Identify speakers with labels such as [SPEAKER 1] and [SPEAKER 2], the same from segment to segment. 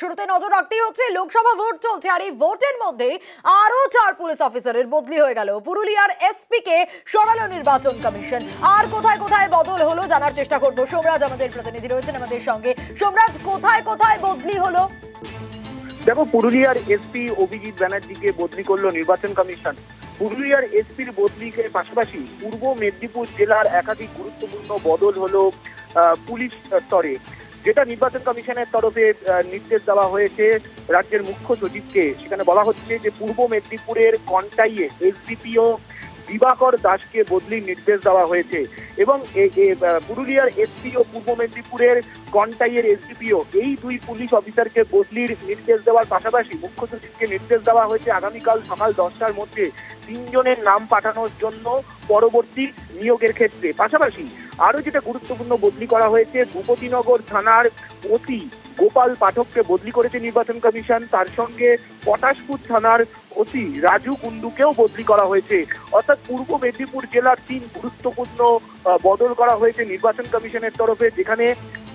[SPEAKER 1] শুরুতে নজর রাখতেই হচ্ছে, লোকসভা ভোট চলছে আর এই ভোটের মধ্যে আরও চার পুলিশ অফিসারের বদলি হয়ে গেল। পুরুলিয়ার এসপি কে সরালো নির্বাচন কমিশন। আর কোথায় কোথায় বদল হলো জানার চেষ্টা করব। সোমরাজ আমাদের প্রতিনিধি রয়েছেন আমাদের সঙ্গে। সোমরাজ, কোথায় কোথায় বদলি হলো?
[SPEAKER 2] দেখো, পুরুলিয়ার এসপি অভিজিৎ ব্যানার্জিকে বদলি করল নির্বাচন কমিশন। পুরুলিয়ার এসপির বদলিকে পাশাপাশি পূর্ব মেদিনীপুর জেলার একাধিক গুরুত্বপূর্ণ বদল হলো পুলিশ স্তরে। যেটা নির্বাচন কমিশনের তরফে নির্দেশ দেওয়া হয়েছে, রাজ্যের মুখ্য সচিবকে। সেখানে বলা হচ্ছে যে, পূর্ব মেদিনীপুরের কন্টাইয়ে এসডিপিও দিবাকর দাসকে বদলির নির্দেশ দেওয়া হয়েছে এবং পুরুলিয়ার এসপি ও পূর্ব মেদিনীপুরের কন্টাইয়ের এসডিপিও, এই দুই পুলিশ অফিসারকে বদলির নির্দেশ দেওয়ার পাশাপাশি মুখ্য সচিবকে নির্দেশ দেওয়া হয়েছে আগামীকাল সকাল দশটার মধ্যে তিনজনের নাম পাঠানোর জন্য পরবর্তী নিয়োগের ক্ষেত্রে। পাশাপাশি আরও যেটা গুরুত্বপূর্ণ বদলি করা হয়েছে, ভূপতিনগর থানার অতি গোপাল পাঠককে বদলি করেছে নির্বাচন কমিশন। তার সঙ্গে পটাশপুর থানার অতি রাজু কুন্ডুকেও বদলি করা হয়েছে। অর্থাৎ পূর্ব মেদিনীপুর জেলার তিন গুরুত্বপূর্ণ বদল করা হয়েছে নির্বাচন কমিশনের তরফে, যেখানে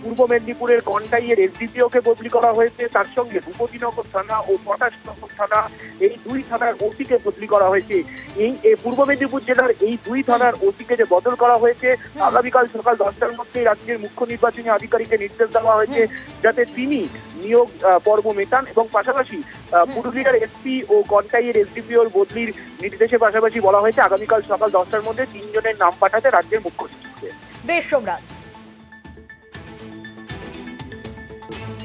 [SPEAKER 2] পূর্ব মেদিনীপুরের কন্টাইয়ের এসডিপিও কে বদলি করা হয়েছে। তার সঙ্গে ভূপতিনগর থানা ও পটাশনগর থানা এই দুই থানার ওসিকে বদলি করা হয়েছে। এই পূর্ব মেদিনীপুর জেলার এই দুই থানার ওসিকে যে বদল করা হয়েছে আগামীকাল সকাল দশটার মধ্যে রাজ্যের মুখ্য নির্বাচনী আধিকারিকের নির্দেশ দেওয়া হয়েছে যাতে তিনি নিয়োগ পর্ব মেটান এবং পাশাপাশি পুরুলিয়ার এসপি ও কন্টাইয়ের এসডিপিওর বদলির নির্দেশের পাশাপাশি বলা হয়েছে আগামীকাল সকাল দশটার মধ্যে তিনজনের নাম পাঠাতে রাজ্যের মুখ্য সচিবকে।
[SPEAKER 1] বেশ সোমরাজ। thank you